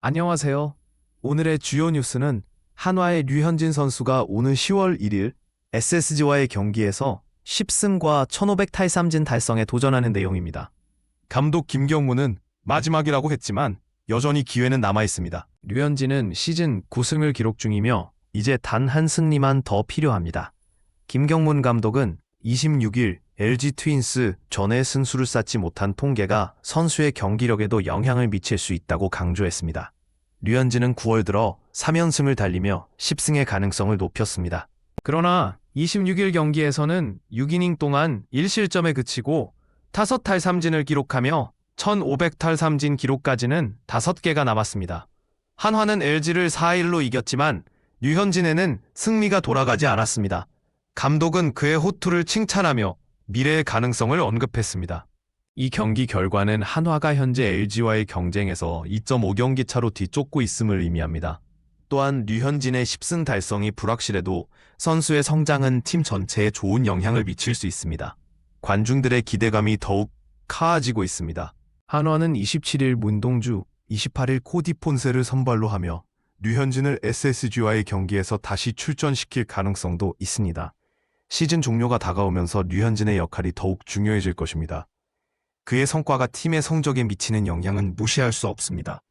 안녕하세요. 오늘의 주요 뉴스는 한화의 류현진 선수가 오는 10월 1일 SSG와의 경기에서 10승과 1500 탈삼진 달성에 도전하는 내용입니다. 감독 김경무는 마지막이라고 했지만 여전히 기회는 남아 있습니다. 류현진은 시즌 9승을 기록 중이며 이제 단 한 승리만 더 필요합니다. 김경문 감독은 26일 LG 트윈스 전에 승수를 쌓지 못한 통계가 선수의 경기력에도 영향을 미칠 수 있다고 강조했습니다. 류현진은 9월 들어 3연승을 달리며 10승의 가능성을 높였습니다. 그러나 26일 경기에서는 6이닝 동안 1실점에 그치고 5탈 삼진을 기록하며 1500탈 삼진 기록까지는 5개가 남았습니다. 한화는 LG를 4-1로 이겼지만 류현진에는 승리가 돌아가지 않았습니다. 감독은 그의 호투를 칭찬하며 미래의 가능성을 언급했습니다. 이 경기 결과는 한화가 현재 LG와의 경쟁에서 2.5경기 차로 뒤쫓고 있음을 의미합니다. 또한 류현진의 10승 달성이 불확실해도 선수의 성장은 팀 전체에 좋은 영향을 미칠 수 있습니다. 관중들의 기대감이 더욱 카아지고 있습니다. 한화는 27일 문동주, 28일 코디 폰세를 선발로 하며 류현진을 SSG와의 경기에서 다시 출전시킬 가능성도 있습니다. 시즌 종료가 다가오면서 류현진의 역할이 더욱 중요해질 것입니다. 그의 성과가 팀의 성적에 미치는 영향은 무시할 수 없습니다.